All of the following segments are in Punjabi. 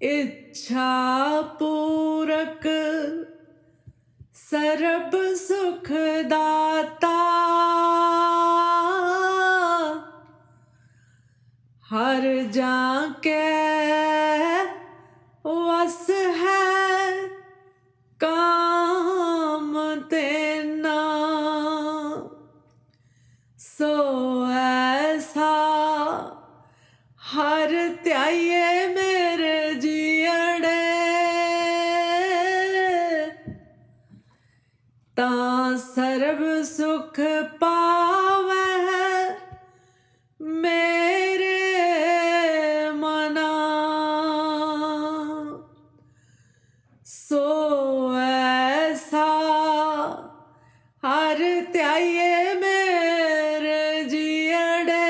ਇੱਛਾ ਪੂਰਕ ਸਰਬ ਸੁਖ ਦਾਤਾ। ਹਰ ਜਾ ਕੇ ਵਸ ਹੈ ਕਾਮ ਤੇਨਾ ਸੋ ਤਾਂ ਸਰਬ ਸੁਖ ਪਾਵੈ ਮੇਰੇ ਮਨਾ। ਸੋ ਐਸਾ ਹਰ ਧਿਆਏ ਮੇਰੇ ਜੀੜੇ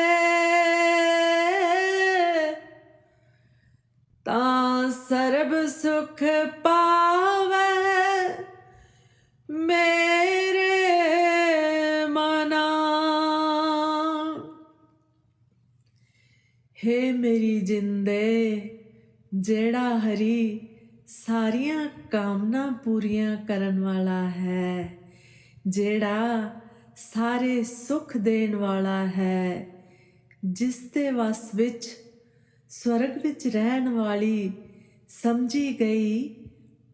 ਤਾਂ ਸਰਬ ਸੁਖ ਪਾ ਹੇ ਮੇਰੀ ਜਿੰਦੇ, ਜਿਹੜਾ ਹਰੀ ਸਾਰੀਆਂ ਕਾਮਨਾ ਪੂਰੀਆਂ ਕਰਨ ਵਾਲਾ ਹੈ, ਜਿਹੜਾ ਸਾਰੇ ਸੁਖ ਦੇਣ ਵਾਲਾ ਹੈ, ਜਿਸ ਦੇ ਵਸ ਵਿੱਚ, ਸਵਰਗ ਵਿੱਚ ਰਹਿਣ ਵਾਲੀ ਸਮਝੀ ਗਈ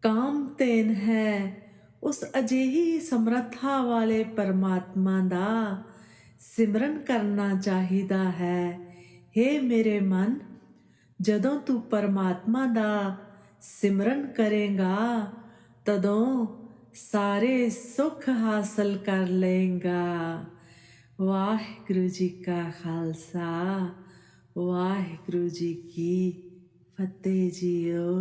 ਕਾਮਤੇਨ ਹੈ, ਉਸ ਅਜਿਹੀ ਸਮਰੱਥਾ ਵਾਲੇ ਪਰਮਾਤਮਾ ਦਾ ਸਿਮਰਨ ਕਰਨਾ ਚਾਹੀਦਾ ਹੈ। हे ਮੇਰੇ ਮਨ, ਜਦੋਂ ਤੂੰ ਪਰਮਾਤਮਾ ਦਾ ਸਿਮਰਨ ਕਰੇਗਾ, ਤਦੋਂ ਸਾਰੇ ਸੁੱਖ ਹਾਸਲ ਕਰ ਲਏਗਾ। ਵਾਹਿਗੁਰੂ ਜੀ ਕਾ ਖਾਲਸਾ, ਵਾਹਿਗੁਰੂ ਜੀ ਕੀ ਫਤਿਹ ਜੀਓ।